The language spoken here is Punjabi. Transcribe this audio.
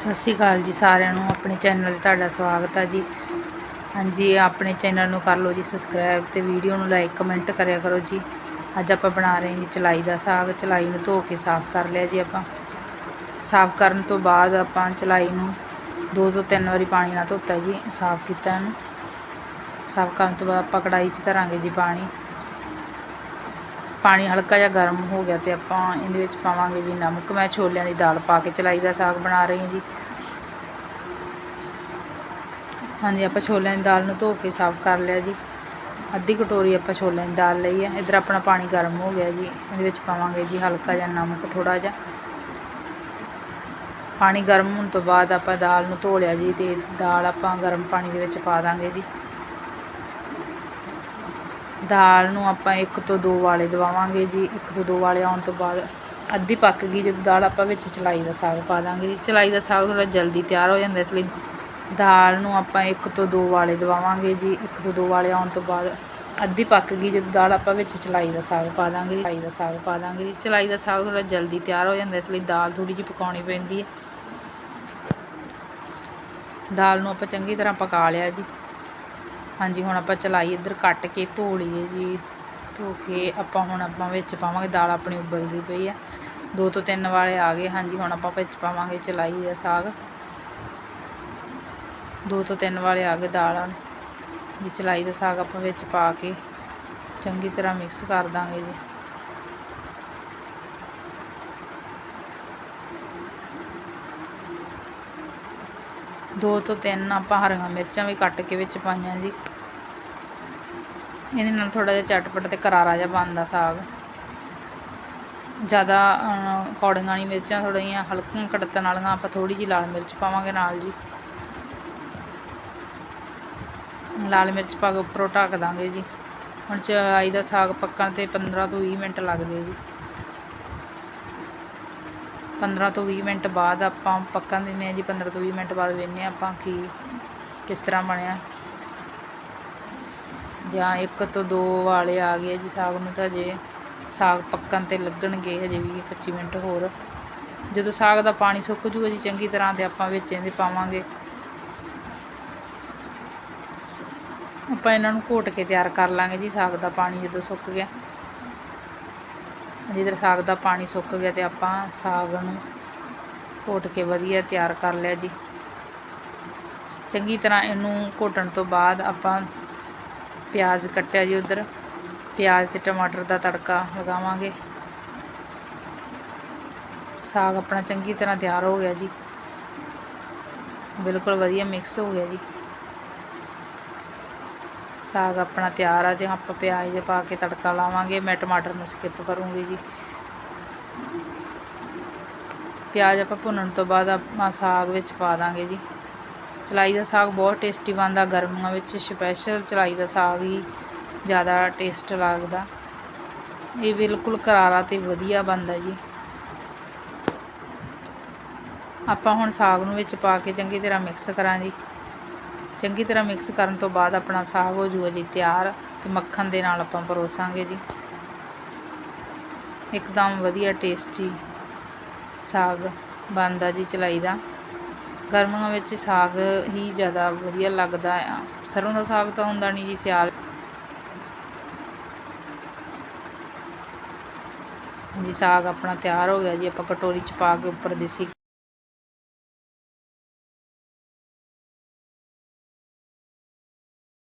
ਸਤਿ ਸ਼੍ਰੀ ਅਕਾਲ ਜੀ ਸਾਰਿਆਂ ਨੂੰ, ਆਪਣੇ ਚੈਨਲ 'ਤੇ ਤੁਹਾਡਾ ਸਵਾਗਤ ਹੈ ਜੀ। ਹਾਂਜੀ, ਆਪਣੇ ਚੈਨਲ ਨੂੰ ਕਰ ਲਓ ਜੀ ਸਬਸਕ੍ਰਾਈਬ ਤੇ ਵੀਡੀਓ ਨੂੰ ਲਾਈਕ ਕਮੈਂਟ ਕਰਿਆ ਕਰੋ ਜੀ। ਅੱਜ ਆਪਾਂ ਬਣਾ ਰਹੇ ਹਾਂ ਜੀ ਚਲਾਈ ਦਾ ਸਾਗ। ਚਲਾਈ ਨੂੰ ਧੋ ਕੇ ਸਾਫ਼ ਕਰ ਲਿਆ ਜੀ ਆਪਾਂ। ਸਾਫ਼ ਕਰਨ ਤੋਂ ਬਾਅਦ ਆਪਾਂ ਚਲਾਈ ਨੂੰ ਦੋ ਤੋਂ ਤਿੰਨ ਵਾਰੀ ਪਾਣੀ ਨਾਲ ਧੋਤਾ ਜੀ, ਸਾਫ਼ ਕੀਤਾ ਇਹਨੂੰ। ਸਾਫ਼ ਕਰਨ ਤੋਂ ਬਾਅਦ ਆਪਾਂ ਕੜਾਈ 'ਚ ਧਰਾਂਗੇ ਜੀ ਪਾਣੀ। ਪਾਣੀ ਹਲਕਾ ਜਿਹਾ ਗਰਮ ਹੋ ਗਿਆ ਤੇ ਆਪਾਂ ਇਹਦੇ ਵਿੱਚ ਪਾਵਾਂਗੇ ਜੀ ਨਮਕ। ਮੈਂ ਛੋਲਿਆਂ ਦੀ ਦਾਲ ਪਾ ਕੇ ਚਲਾਈ ਦਾ ਸਾਗ ਬਣਾ ਰਹੀ ਹਾਂ ਜੀ। ਹਾਂਜੀ, ਆਪਾਂ ਛੋਲਿਆਂ ਦੀ ਦਾਲ ਨੂੰ ਧੋ ਕੇ ਸਾਫ਼ ਕਰ ਲਿਆ ਜੀ। ਅੱਧੀ ਕਟੋਰੀ ਆਪਾਂ ਛੋਲਿਆਂ ਦੀ ਦਾਲ ਲਈ ਹੈ ਇਧਰ ਆਪਣਾ ਪਾਣੀ ਗਰਮ ਹੋ ਗਿਆ ਜੀ। ਇਹਦੇ ਵਿੱਚ ਪਾਵਾਂਗੇ ਜੀ ਹਲਕਾ ਜਿਹਾ ਨਮਕ ਥੋੜਾ ਜਿਹਾ। ਪਾਣੀ ਗਰਮ ਹੋਣ ਤੋਂ ਬਾਅਦ ਆਪਾਂ ਦਾਲ ਨੂੰ ਧੋ ਲਿਆ ਜੀ ਤੇ ਦਾਲ ਆਪਾਂ ਗਰਮ ਪਾਣੀ ਦੇ ਵਿੱਚ ਪਾ ਦਾਂਗੇ ਜੀ। ਦਾਲ ਨੂੰ ਆਪਾਂ ਇੱਕ ਤੋਂ ਦੋ ਵਾਲੇ ਦਵਾਵਾਂਗੇ ਜੀ, ਇੱਕ ਤੋਂ ਦੋ ਵਾਲੇ ਆਉਣ ਤੋਂ ਬਾਅਦ ਅੱਧੀ ਪੱਕ ਗਈ, ਜਦੋਂ ਦਾਲ ਆਪਾਂ ਵਿੱਚ ਚਲਾਈ ਦਾ ਸਾਗ ਪਾ ਦਾਂਗੇ ਜੀ। ਚਲਾਈ ਦਾ ਸਾਗ ਥੋੜਾ ਜਲਦੀ ਤਿਆਰ ਹੋ ਜਾਂਦਾ, ਇਸ ਲਈ ਦਾਲ ਨੂੰ ਆਪਾਂ ਇੱਕ ਤੋਂ ਦੋ ਵਾਲੇ ਦਵਾਵਾਂਗੇ ਜੀ, ਇੱਕ ਤੋਂ ਦੋ ਵਾਲੇ ਆਉਣ ਤੋਂ ਬਾਅਦ ਅੱਧੀ ਪੱਕ ਗਈ, ਜਦੋਂ ਦਾਲ ਆਪਾਂ ਵਿੱਚ ਚਲਾਈ ਦਾ ਸਾਗ ਪਾ ਦਾਂਗੇ ਚਲਾਈ ਦਾ ਸਾਗ ਪਾ ਦਾਂਗੇ ਜੀ। ਚਲਾਈ ਦਾ ਸਾਗ ਥੋੜਾ ਜਲਦੀ ਤਿਆਰ ਹੋ ਜਾਂਦਾ, ਇਸ ਲਈ ਦਾਲ ਥੋੜੀ ਜਿਹੀ ਪਕਾਉਣੀ ਪੈਂਦੀ ਹੈ। ਦਾਲ ਨੂੰ ਆਪਾਂ ਚੰਗੀ ਤਰ੍ਹਾਂ ਪਕਾ ਲਿਆ ਜੀ। ਹਾਂਜੀ, ਹੁਣ ਆਪਾਂ ਚਲਾਈ ਇੱਧਰ ਕੱਟ ਕੇ ਧੋ ਲਈਏ ਜੀ। ਧੋ ਕੇ ਆਪਾਂ ਹੁਣ ਆਪਾਂ ਵਿੱਚ ਪਾਵਾਂਗੇ, ਦਾਲ ਆਪਣੀ ਉਬਲਦੀ ਪਈ ਆ। ਦੋ ਤੋਂ ਤਿੰਨ ਵਾਲੇ ਆ ਗਏ, ਹਾਂਜੀ, ਹੁਣ ਆਪਾਂ ਵਿੱਚ ਪਾਵਾਂਗੇ ਚਲਾਈ ਦਾ ਸਾਗ। ਦੋ ਤੋਂ ਤਿੰਨ ਵਾਲੇ ਆ ਗਏ ਦਾਲਾਂ ਜੀ, ਚਲਾਈ ਦਾ ਸਾਗ ਆਪਾਂ ਵਿੱਚ ਪਾ ਕੇ ਚੰਗੀ ਤਰ੍ਹਾਂ ਮਿਕਸ ਕਰ ਦਾਂਗੇ ਜੀ। ਦੋ ਤੋਂ ਤਿੰਨ ਆਪਾਂ ਹਰੀਆਂ ਮਿਰਚਾਂ ਵੀ ਕੱਟ ਕੇ ਵਿੱਚ ਪਾਈਆਂ ਜੀ। ਇਹਦੇ ਨਾਲ ਥੋੜਾ ਜਿਹਾ ਚਟਪਟ ਤੇ ਕਰਾਰਾ ਜਿਹਾ ਬਣਦਾ ਸਾਗ। ਜ਼ਿਆਦਾ ਕੌੜੀਆਂ ਨਹੀਂ ਮਿਰਚਾਂ ਥੋੜ੍ਹੀਆਂ ਹਲਕੀਆਂ ਕੜਤਣ ਵਾਲੀਆਂ ਆਪਾਂ ਥੋੜੀ ਜਿਹੀ ਲਾਲ ਮਿਰਚ ਪਾਵਾਂਗੇ ਨਾਲ ਜੀ। ਲਾਲ ਮਿਰਚ ਪਾ ਕੇ ਉੱਪਰੋਂ ਢੱਕ ਦਾਂਗੇ ਜੀ। ਹੁਣ ਚਾਈ ਦਾ ਸਾਗ ਪੱਕਣ ਤੇ 15 ਤੋਂ 20 ਮਿੰਟ ਲੱਗਦੇ ਜੀ। 15 ਤੋਂ 20 ਮਿੰਟ ਬਾਅਦ ਆਪਾਂ ਪੱਕਣ ਦਿੰਦੇ ਆ ਜੀ। 15 ਤੋਂ 20 ਮਿੰਟ ਬਾਅਦ ਵੇਖਦੇ ਆਪਾਂ ਕੀ, ਕਿਸ ਤਰ੍ਹਾਂ ਬਣਿਆ। ਜਾਂ ਇੱਕ ਤੋਂ ਦੋ ਵਾਲੇ ਆ ਗਏ ਜੀ ਸਾਗ ਨੂੰ ਤਾਂ ਜੇ ਸਾਗ ਪੱਕਣ ਤੇ ਲੱਗਣਗੇ ਹਜੇ ਵੀ 25 ਮਿੰਟ ਹੋਰ। ਜਦੋਂ ਸਾਗ ਦਾ ਪਾਣੀ ਸੁੱਕ ਜੂਗਾ ਜੀ ਚੰਗੀ ਤਰ੍ਹਾਂ ਤੇ ਆਪਾਂ ਵਿੱਚ ਇਹਦੇ ਪਾਵਾਂਗੇ। ਆਪਾਂ ਇਹਨਾਂ ਨੂੰ ਘੋਟ ਕੇ ਤਿਆਰ ਕਰ ਲਾਂਗੇ ਜੀ ਸਾਗ ਦਾ ਪਾਣੀ ਜਦੋਂ ਸੁੱਕ ਗਿਆ। ਜਿੱਧਰ ਸਾਗ ਦਾ ਪਾਣੀ ਸੁੱਕ ਗਿਆ ਤੇ ਆਪਾਂ ਸਾਗ ਨੂੰ ਘੋਟ ਕੇ ਵਧੀਆ ਤਿਆਰ ਕਰ ਲਿਆ ਜੀ। ਚੰਗੀ ਤਰ੍ਹਾਂ ਇਹਨੂੰ ਘੋਟਣ ਤੋਂ ਬਾਅਦ ਆਪਾਂ ਪਿਆਜ਼ ਕੱਟਿਆ ਜੀ ਉਧਰ। ਪਿਆਜ਼ ਤੇ ਟਮਾਟਰ ਦਾ ਤੜਕਾ ਲਗਾਵਾਂਗੇ। ਸਾਗ ਆਪਣਾ ਚੰਗੀ ਤਰ੍ਹਾਂ ਤਿਆਰ ਹੋ ਗਿਆ ਜੀ। ਬਿਲਕੁਲ ਵਧੀਆ ਮਿਕਸ ਹੋ ਗਿਆ ਜੀ। ਸਾਗ ਆਪਣਾ ਤਿਆਰ ਆ, ਜੇ ਆਪਾਂ ਪਿਆਜ਼ ਪਾ ਕੇ ਤੜਕਾ ਲਾਵਾਂਗੇ, ਮੈਂ ਟਮਾਟਰ ਨੂੰ ਸਕਿਪ ਕਰੂੰਗੀ ਜੀ। ਪਿਆਜ਼ ਆਪਾਂ ਭੁੰਨਣ ਤੋਂ ਬਾਅਦ ਆਪਾਂ ਸਾਗ ਵਿੱਚ ਪਾ ਦਾਂਗੇ ਜੀ। ਚਲਾਈ ਦਾ ਸਾਗ ਬਹੁਤ ਟੇਸਟੀ ਬਣਦਾ, ਗਰਮੀਆਂ ਵਿੱਚ ਸਪੈਸ਼ਲ ਚਲਾਈ ਦਾ ਸਾਗ ਹੀ ਜ਼ਿਆਦਾ ਟੇਸਟ ਲੱਗਦਾ। ਇਹ ਬਿਲਕੁਲ ਕਰਾਰਾ ਤੇ ਵਧੀਆ ਬਣਦਾ ਜੀ। ਆਪਾਂ ਹੁਣ ਸਾਗ ਨੂੰ ਵਿੱਚ ਪਾ ਕੇ ਚੰਗੀ ਤਰ੍ਹਾਂ ਮਿਕਸ ਕਰਾਂ ਜੀ ਚੰਗੀ ਤਰ੍ਹਾਂ ਮਿਕਸ ਕਰਨ ਤੋਂ ਬਾਅਦ ਆਪਣਾ ਸਾਗ ਹੋ ਜੂਗਾ ਜੀ ਤਿਆਰ ਤੇ ਮੱਖਣ ਦੇ ਨਾਲ ਆਪਾਂ ਪਰੋਸਾਂਗੇ ਜੀ। ਇੱਕਦਮ ਵਧੀਆ ਟੇਸਟੀ ਸਾਗ ਬਣਦਾ ਜੀ ਚਲਾਈ ਦਾ। ਗਰਮੀਆਂ ਵਿੱਚ ਸਾਗ ਹੀ ਜ਼ਿਆਦਾ ਵਧੀਆ ਲੱਗਦਾ ਆ। ਸਰੋਂ ਦਾ ਸਾਗ ਤਾਂ ਹੁੰਦਾ ਨਹੀਂ ਜੀ, ਸਿਆਲ। ਜੀ, ਸਾਗ ਆਪਣਾ ਤਿਆਰ ਹੋ ਗਿਆ ਜੀ, ਆਪਾਂ ਕਟੋਰੀ ਚ ਪਾ ਕੇ ਉੱਪਰ ਦੇਸੀ